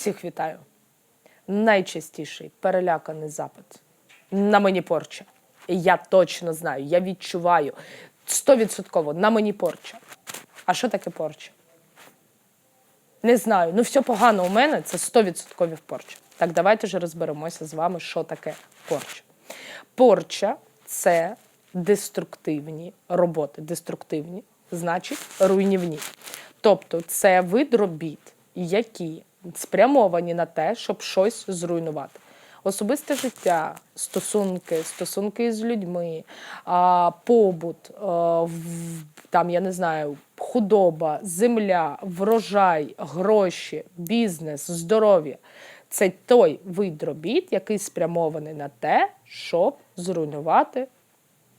Усіх вітаю. Найчастіший переляканий запит на мені порча. Я точно знаю, я відчуваю стовідсотково на мені порча. А що таке порча? Не знаю. Ну, все погано у мене це 100% порча. Так, давайте ж розберемося з вами, що таке порча. Порча це деструктивні роботи. Деструктивні значить руйнівні. Тобто це вид робіт, які спрямовані на те, щоб щось зруйнувати. Особисте життя, стосунки, стосунки з людьми, побут, там я не знаю, худоба, земля, врожай, гроші, бізнес, здоров'я. Це той вид робіт, який спрямований на те, щоб зруйнувати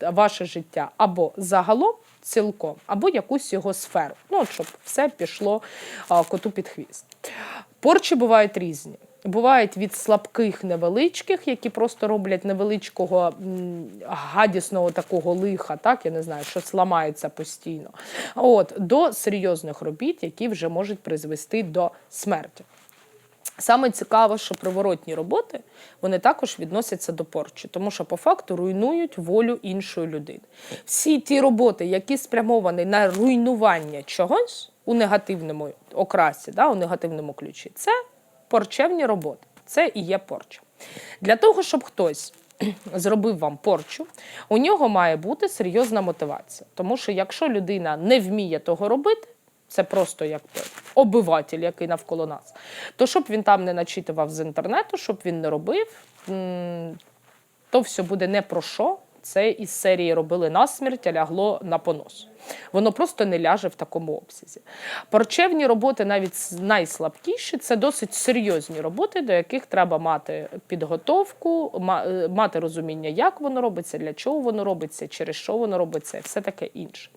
ваше життя або загалом цілком, або якусь його сферу. Ну, щоб все пішло коту під хвіст. Порчі бувають різні. Бувають від слабких невеличких, які просто роблять невеличкого гадісного такого лиха, так я не знаю, що сламається постійно. От до серйозних робіт, які вже можуть призвести до смерті. Саме цікаво, що приворотні роботи вони також відносяться до порчі, тому що по факту руйнують волю іншої людини. Всі ті роботи, які спрямовані на руйнування чогось у негативному окрасі, да, у негативному ключі, це порчевні роботи. Це і є порча. Для того, щоб хтось зробив вам порчу, у нього має бути серйозна мотивація. Тому що якщо людина не вміє того робити, це просто як обиватель, який навколо нас. То щоб він там не начитував з інтернету, щоб він не робив, то все буде не про що. Це із серії робили насмерть, а лягло на понос. Воно просто не ляже в такому обсязі. Порчевні роботи, навіть найслабкіші, це досить серйозні роботи, до яких треба мати підготовку, е, мати розуміння, як воно робиться, для чого воно робиться, через що воно робиться, і все таке інше.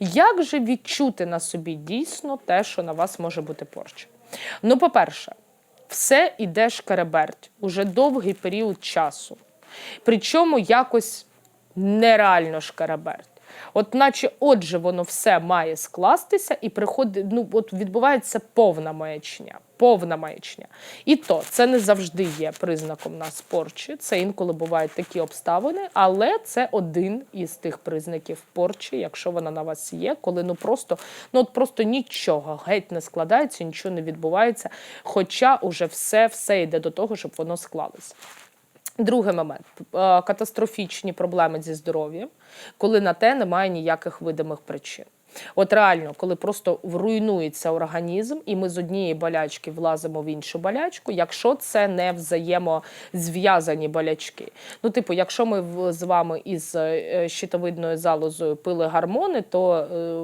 Як же відчути на собі дійсно те, що на вас може бути порча? Ну, по-перше, все іде шкереберть уже довгий період часу. Причому якось нереально шкереберть. От наче отже, воно все має скластися і приходить, ну от відбувається повна маячня. Повна маячня. І то це не завжди є признаком нас порчі. Це інколи бувають такі обставини, але це один із тих признаків порчі, якщо вона на вас є, коли ну просто ну от просто нічого геть не складається, нічого не відбувається. Хоча уже все, все йде до того, щоб воно склалося. Другий момент е, катастрофічні проблеми зі здоров'ям, коли на те немає ніяких видимих причин. От реально, коли просто руйнується організм, і ми з однієї болячки влазимо в іншу болячку, якщо це не взаємозв'язані болячки. Ну, типу, якщо ми з вами із е, щитовидною залозою пили гормони, то е,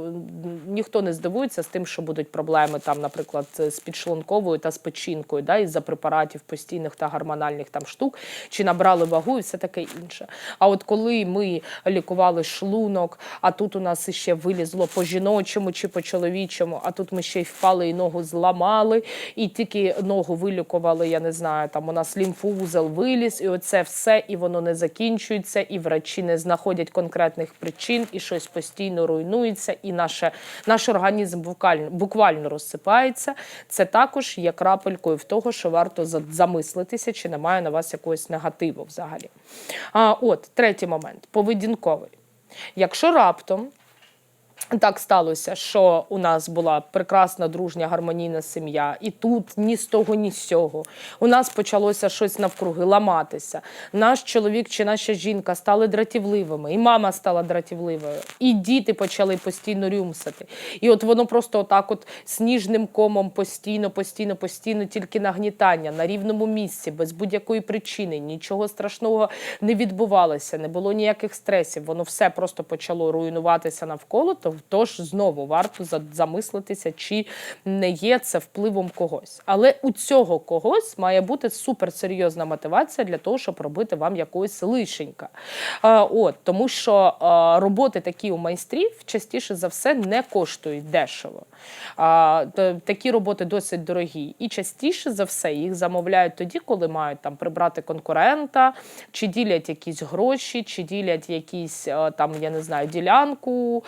ніхто не здивується з тим, що будуть проблеми там, наприклад, з підшлунковою та з печінкою, да, із-за препаратів постійних та гормональних там штук, чи набрали вагу і все таке інше. А от коли ми лікували шлунок, а тут у нас іще вилізло по жіночому чи по чоловічому, а тут ми ще й впали і ногу зламали, і тільки ногу вилікували, я не знаю, там у нас лімфоузел виліз, і оце все, і воно не закінчується, і врачі не знаходять конкретних причин, і щось постійно руйнується, і наше, наш організм буквально, буквально розсипається. Це також є крапелькою в того, що варто замислитися, чи немає на вас якогось негативу взагалі. А, от, третій момент поведінковий. Якщо раптом так сталося, що у нас була прекрасна, дружня, гармонійна сім'я, і тут ні з того, ні з цього. У нас почалося щось навкруги ламатися. Наш чоловік чи наша жінка стали дратівливими, і мама стала дратівливою, і діти почали постійно рюмсати. І от воно просто отак, от сніжним комом постійно, постійно, постійно, тільки нагнітання на рівному місці, без будь-якої причини, нічого страшного не відбувалося, не було ніяких стресів. Воно все просто почало руйнуватися навколо. То тож знову варто замислитися, чи не є це впливом когось. Але у цього когось має бути суперсерйозна мотивація для того, щоб робити вам якогось лишенька. От, тому що роботи такі у майстрів частіше за все не коштують дешево. Такі роботи досить дорогі. І частіше за все їх замовляють тоді, коли мають там прибрати конкурента, чи ділять якісь гроші, чи ділять якісь там, я не знаю, ділянку.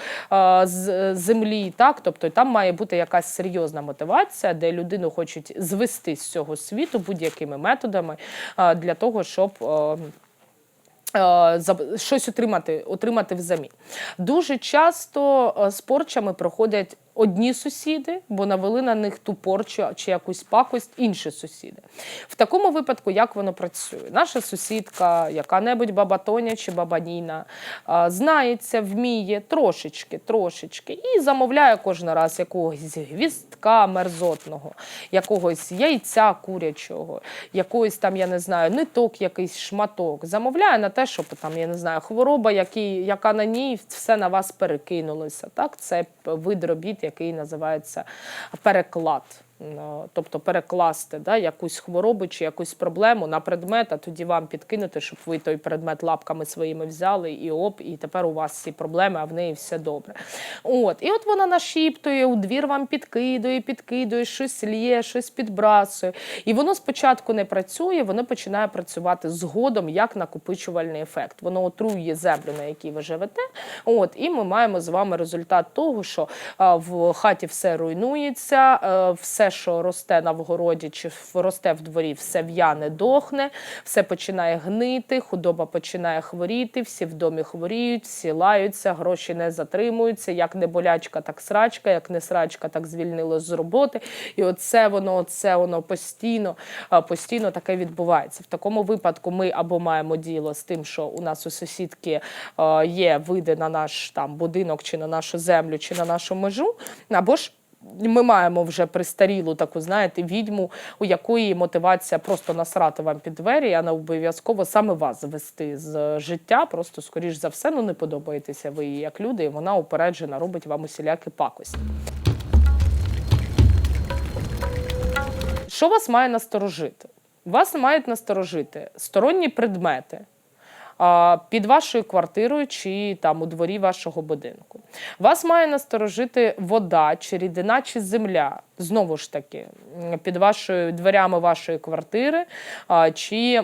З землі, так тобто там має бути якась серйозна мотивація, де людину хочуть звести з цього світу будь-якими методами для того, щоб. е, е, щось отримати, отримати взамін. Дуже часто е, з порчами проходять одні сусіди, бо навели на них ту порчу чи якусь пакость інші сусіди. В такому випадку, як воно працює? Наша сусідка, яка-небудь баба Тоня чи баба Ніна, знається, вміє трошечки, трошечки, і замовляє кожен раз якогось гвіздка мерзотного, якогось яйця курячого, якогось там, я не знаю, ниток, якийсь шматок. Замовляє на те, щоб там, я не знаю, хвороба, які, яка на ній, все на вас перекинулося. Так? Це вид робіт, який називається переклад. Тобто перекласти да, якусь хворобу чи якусь проблему на предмет, а тоді вам підкинути, щоб ви той предмет лапками своїми взяли і оп, і тепер у вас ці проблеми, а в неї все добре. От, і от вона нашіптує, у двір вам підкидує, підкидує, щось лє, щось підбрасує. І воно спочатку не працює, воно починає працювати згодом як накопичувальний ефект. Воно отруює землю, на якій ви живете. От, і ми маємо з вами результат того, що в хаті все руйнується, е, все, що росте на вгороді чи росте в дворі, все в'яне, дохне, все починає гнити, худоба починає хворіти, всі в домі хворіють, всі лаються, гроші не затримуються. Як не болячка, так срачка, як не срачка, так звільнило з роботи. І оце воно, оце воно постійно, постійно таке відбувається. В такому випадку ми або маємо діло з тим, що у нас у сусідки є види на наш там будинок, чи на нашу землю, чи на нашу межу, або ж. Ми маємо вже пристарілу таку, знаєте, відьму, у якої мотивація просто насрати вам під двері, а не обов'язково саме вас звести з життя. Просто, скоріш за все, ну не подобаєтеся ви їй як люди, і вона упереджена робить вам усілякі пакості. Що вас має насторожити? Вас мають насторожити сторонні предмети під вашою квартирою чи там у дворі вашого будинку. Вас має насторожити вода, чи рідина, чи земля. Знову ж таки, під вашою дверями вашої квартири чи.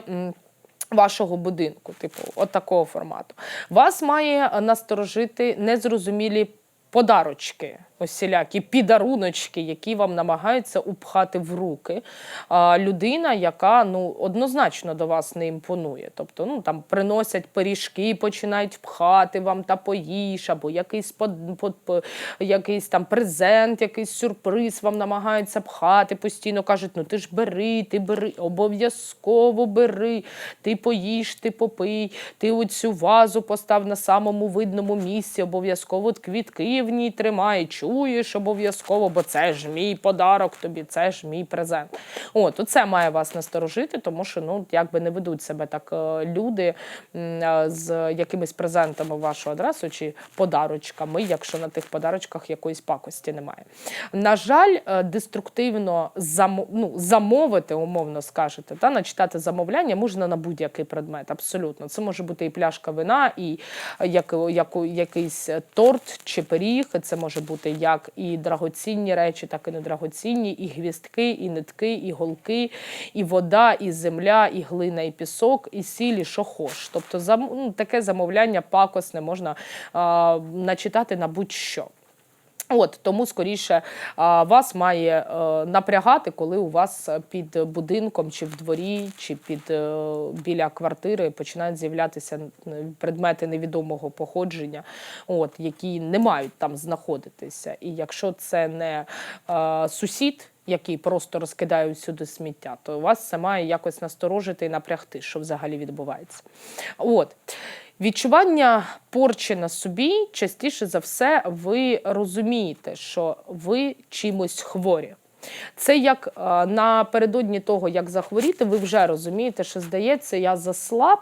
Вашого будинку, типу, от такого формату. Вас має насторожити незрозумілі подарочки, осілякі підаруночки, які вам намагаються упхати в руки. А, людина, яка ну однозначно до вас не імпонує. Тобто, ну там приносять пиріжки, починають пхати вам та поїж, або якийсь под, под, по- якийсь там презент, якийсь сюрприз вам намагаються пхати. Постійно кажуть, ну ти ж бери, ти бери, обов'язково бери, ти поїж, ти попий, ти оцю вазу постав на самому видному місці, обов'язково квітки в ній тримай, чуєш обов'язково, бо це ж мій подарок тобі, це ж мій презент. От, оце має вас насторожити, тому що ну, якби не ведуть себе так е, люди е, з якимись презентами в вашу адресу чи подарочками, якщо на тих подарочках якоїсь пакості немає. На жаль, е, деструктивно замо- ну, замовити, умовно скажете, та, начитати замовляння можна на будь-який предмет, абсолютно. Це може бути і пляшка вина, і як, як, якийсь торт чи пиріг. Це може бути як і драгоцінні речі, так і недрагоцінні, і гвістки, і нитки, і голки, і вода, і земля, і глина, і пісок, і сілі, що хош. Тобто зам, ну, таке замовляння пакосне можна а, начитати на будь-що. От тому скоріше вас має е, напрягати, коли у вас під будинком, чи в дворі, чи під е, біля квартири починають з'являтися предмети невідомого походження, от які не мають там знаходитися. І якщо це не е, сусід. Який просто розкидає всюди сміття, то вас це має якось насторожити і напрягти, що взагалі відбувається. От. Відчування порчі на собі частіше за все ви розумієте, що ви чимось хворі. Це як е, напередодні того, як захворіти, ви вже розумієте, що здається, я заслаб,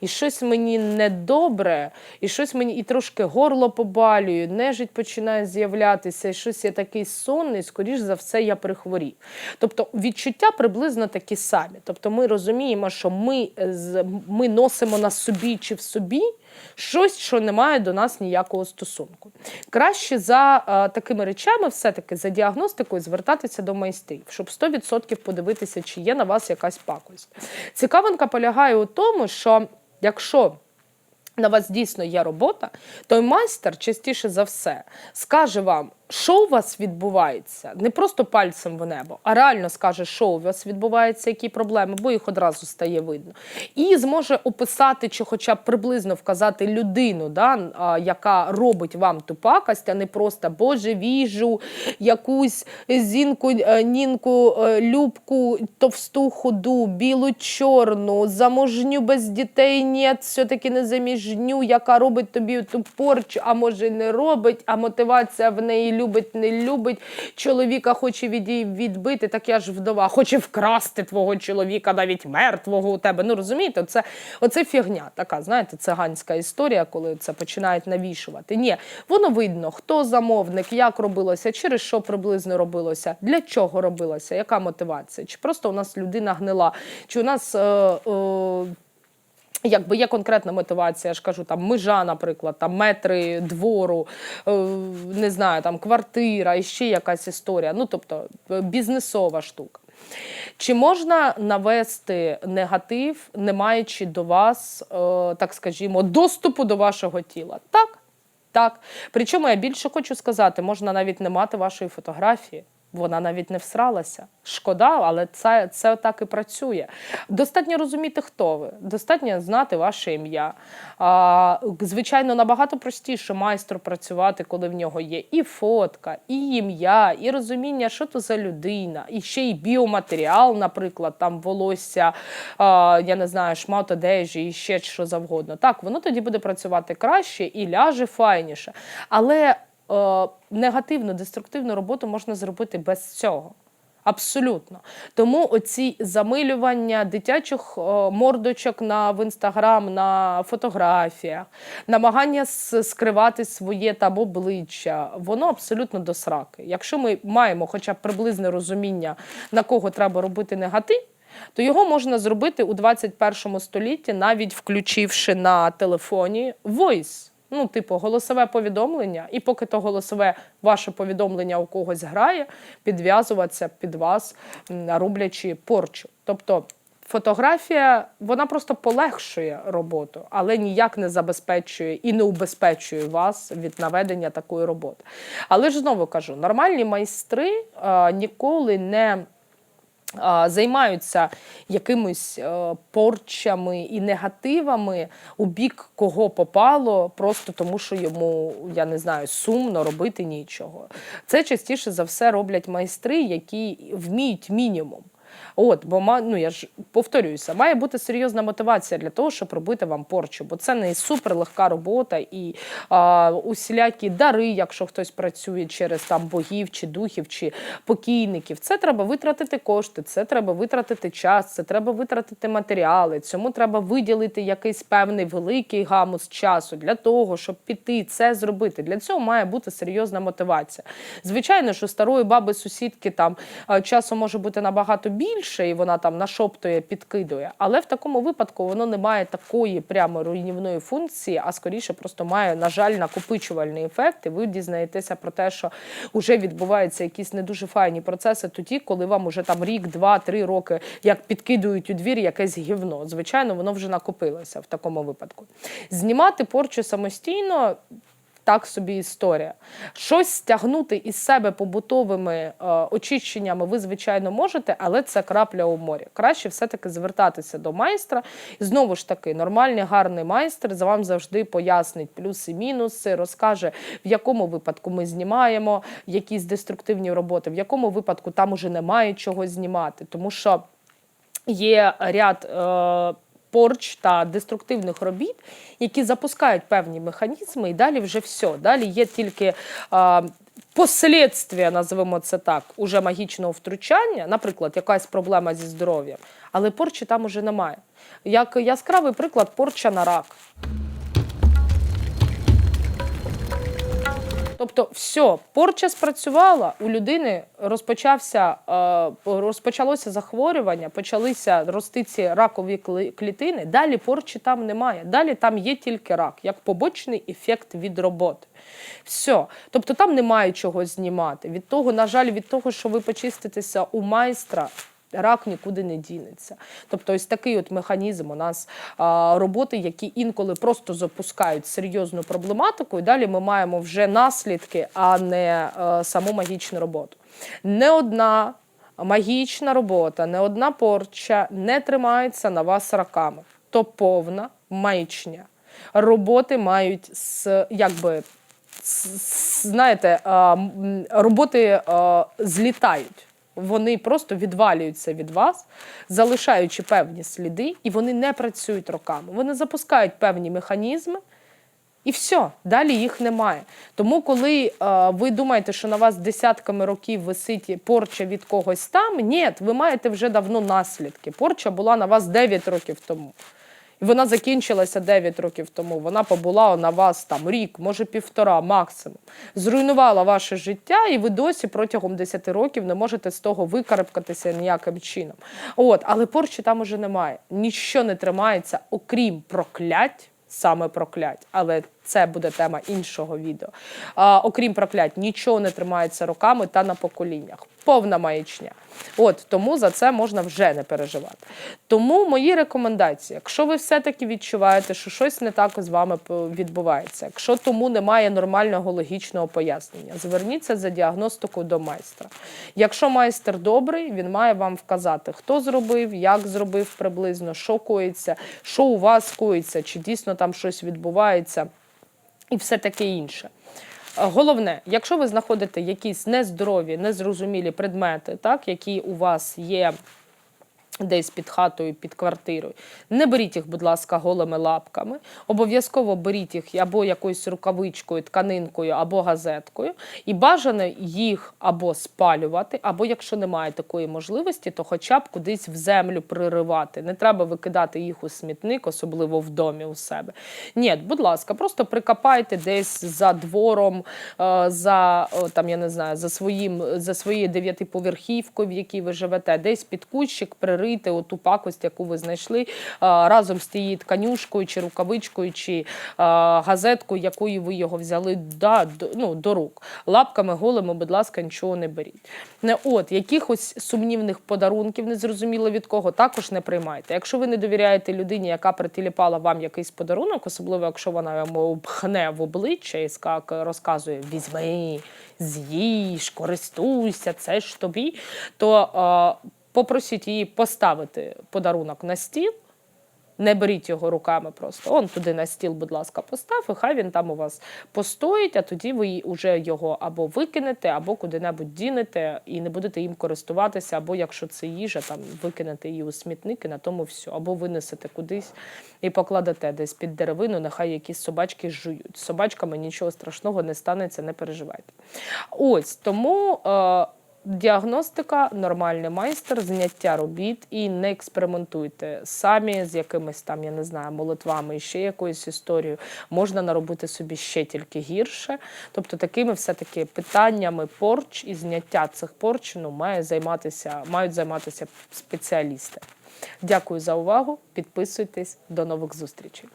і щось мені недобре, і щось мені і трошки горло побалює, нежить починає з'являтися, і щось я такий сонний, скоріш за все, я прихворів. Тобто відчуття приблизно такі самі. Тобто ми розуміємо, що ми, е, ми носимо на собі чи в собі. Щось, що не має до нас ніякого стосунку. Краще за е, такими речами, все-таки за діагностикою, звертатися до майстрів, щоб 100% подивитися, чи є на вас якась пакость. Цікавинка полягає у тому, що якщо на вас дійсно є робота, той майстер частіше за все скаже вам, що у вас відбувається, не просто пальцем в небо, а реально скаже, що у вас відбувається, які проблеми, бо їх одразу стає видно. І зможе описати чи хоча б приблизно вказати людину, да, яка робить вам ту пакость, а не просто Боже, віжу, якусь зінку, е, нінку, е, любку, товсту худу, білу чорну, заможню без дітей, ні, все-таки не заміжню, яка робить тобі ту порчу, а може не робить, а мотивація в неї любить, не любить. Чоловіка хоче від відбити, так я ж вдова, хоче вкрасти твого чоловіка, навіть мертвого у тебе. Ну розумієте, це оце фігня така, знаєте, циганська історія, коли це починають навішувати. Ні, воно видно, хто замовник, як робилося, через що приблизно робилося, для чого робилося, яка мотивація. Чи просто у нас людина гнила, чи у нас. Е, е, Якби є конкретна мотивація, я ж кажу, там межа, наприклад, там метри двору, е, не знаю, там квартира, і ще якась історія. Ну, тобто е, бізнесова штука. Чи можна навести негатив, не маючи до вас, е, так скажімо, доступу до вашого тіла? Так. Так. Причому я більше хочу сказати, можна навіть не мати вашої фотографії. Вона навіть не всралася. Шкода, але це, це так і працює. Достатньо розуміти, хто ви, достатньо знати ваше ім'я. А, звичайно, набагато простіше майстру працювати, коли в нього є і фотка, і ім'я, і розуміння, що то за людина, і ще й біоматеріал, наприклад, там волосся, а, я не знаю, шмат одежі, і ще що завгодно. Так, воно тоді буде працювати краще і ляже файніше. Але негативну, деструктивну роботу можна зробити без цього. Абсолютно. Тому оці замилювання дитячих е, мордочок на в інстаграм, на фотографіях, намагання скривати своє там обличчя, воно абсолютно до сраки. Якщо ми маємо хоча б приблизне розуміння, на кого треба робити негатив, то його можна зробити у 21 столітті, навіть включивши на телефоні voice. Ну, типу, голосове повідомлення, і поки то голосове ваше повідомлення у когось грає, підв'язуватися під вас, м, роблячи порчу. Тобто фотографія вона просто полегшує роботу, але ніяк не забезпечує і не убезпечує вас від наведення такої роботи. Але ж знову кажу, нормальні майстри а, ніколи не займаються якимись е, порчами і негативами у бік кого попало, просто тому що йому, я не знаю, сумно робити нічого. Це частіше за все роблять майстри, які вміють мінімум. От, бо ну, я ж повторююся, має бути серйозна мотивація для того, щоб робити вам порчу, бо це не супер легка робота і а, усілякі дари, якщо хтось працює через там богів чи духів, чи покійників. Це треба витратити кошти, це треба витратити час, це треба витратити матеріали. Цьому треба виділити якийсь певний великий гамус часу для того, щоб піти це зробити. Для цього має бути серйозна мотивація. Звичайно, що старої баби сусідки там часу може бути набагато більше, і вона там нашоптує, підкидує. Але в такому випадку воно не має такої прямо руйнівної функції, а скоріше просто має, на жаль, накопичувальний ефект. І ви дізнаєтеся про те, що вже відбуваються якісь не дуже файні процеси тоді, коли вам уже там рік, два, три роки як підкидують у двір якесь гівно. Звичайно, воно вже накопилося в такому випадку. Знімати порчу самостійно. Так собі історія. Щось стягнути із себе побутовими е, очищеннями ви, звичайно, можете, але це крапля у морі. Краще все-таки звертатися до майстра. І знову ж таки, нормальний, гарний майстер за вам завжди пояснить плюси, мінуси, розкаже, в якому випадку ми знімаємо якісь деструктивні роботи, в якому випадку там уже немає чого знімати. Тому що є ряд е, порч та деструктивних робіт, які запускають певні механізми, і далі вже все. Далі є тільки. Е, Послідствія, називаємо це так, уже магічного втручання, наприклад, якась проблема зі здоров'ям, але порчі там уже немає. Як яскравий приклад, порча на рак. Тобто, все, порча спрацювала, у людини розпочався, е, розпочалося захворювання, почалися рости ці ракові клітини. Далі порчі там немає. Далі там є тільки рак, як побочний ефект від роботи. Все. Тобто там немає чого знімати. Від того, на жаль, від того, що ви почиститеся у майстра, Рак нікуди не дінеться. Тобто, ось такий от механізм у нас роботи, які інколи просто запускають серйозну проблематику, і далі ми маємо вже наслідки, а не е, саму магічну роботу. Не одна магічна робота, не одна порча не тримається на вас раками. То повна маячня. Роботи мають з якби знаєте, роботи злітають. Вони просто відвалюються від вас, залишаючи певні сліди, і вони не працюють роками. Вони запускають певні механізми, і все, далі їх немає. Тому, коли е, ви думаєте, що на вас десятками років висить порча від когось там, ні, ви маєте вже давно наслідки. Порча була на вас 9 років тому. Вона закінчилася 9 років тому. Вона побула на вас там рік, може півтора, максимум. Зруйнувала ваше життя, і ви досі протягом 10 років не можете з того викарабкатися ніяким чином. От, але порчі там уже немає. Ніщо не тримається, окрім проклять. Саме проклять, але це буде тема іншого відео. А, окрім проклять, нічого не тримається роками та на поколіннях. Повна маячня. От тому за це можна вже не переживати. Тому мої рекомендації, якщо ви все-таки відчуваєте, що щось не так з вами відбувається, якщо тому немає нормального логічного пояснення, зверніться за діагностику до майстра. Якщо майстер добрий, він має вам вказати, хто зробив, як зробив приблизно, що коїться, що у вас коїться, чи дійсно там щось відбувається і все таке інше. Е, Головне, якщо ви знаходите якісь нездорові, незрозумілі предмети, так, які у вас є десь під хатою, під квартирою, не беріть їх, будь ласка, голими лапками. Обов'язково беріть їх або якоюсь рукавичкою, тканинкою, або газеткою, і бажано їх або спалювати, або якщо немає такої можливості, то хоча б кудись в землю приривати. Не треба викидати їх у смітник, особливо в домі у себе. Ні, будь ласка, просто прикопайте десь за двором, е, за там я не знаю, за своїм за своєю дев'ятиповерхівкою, в якій ви живете, десь під кущик пририйте оту пакость, яку ви знайшли е, разом з тією тканюшкою чи рукавичкою, чи е, газеткою, якою ви його взяли да, ну, до рук. Лапками голими, будь ласка, нічого не беріть. От якихось сумнівних подарунків, незрозуміло від кого, також не приймайте. Якщо ви не довіряєте людині, яка притиліпала вам якийсь подарунок, особливо якщо вона йому пхне в обличчя і розказує візьми, з'їж, користуйся, це ж тобі, то е, попросіть її поставити подарунок на стіл. Не беріть його руками просто. Он туди на стіл, будь ласка, постав, і хай він там у вас постоїть, а тоді ви вже його або викинете, або куди-небудь дінете і не будете їм користуватися, або якщо це їжа, там викинете її у смітник і на тому все, або винесете кудись і покладете десь під деревину, нехай якісь собачки жують. Собачками нічого страшного не станеться, не переживайте. Ось тому. Е, Діагностика, нормальний майстер, зняття робіт і не експериментуйте самі з якимись там, я не знаю, молитвами і ще якоюсь історією. Можна наробити собі ще тільки гірше. Тобто такими все-таки питаннями порч і зняття цих порч ну, має займатися, мають займатися спеціалісти. Дякую за увагу. Підписуйтесь. До нових зустрічей.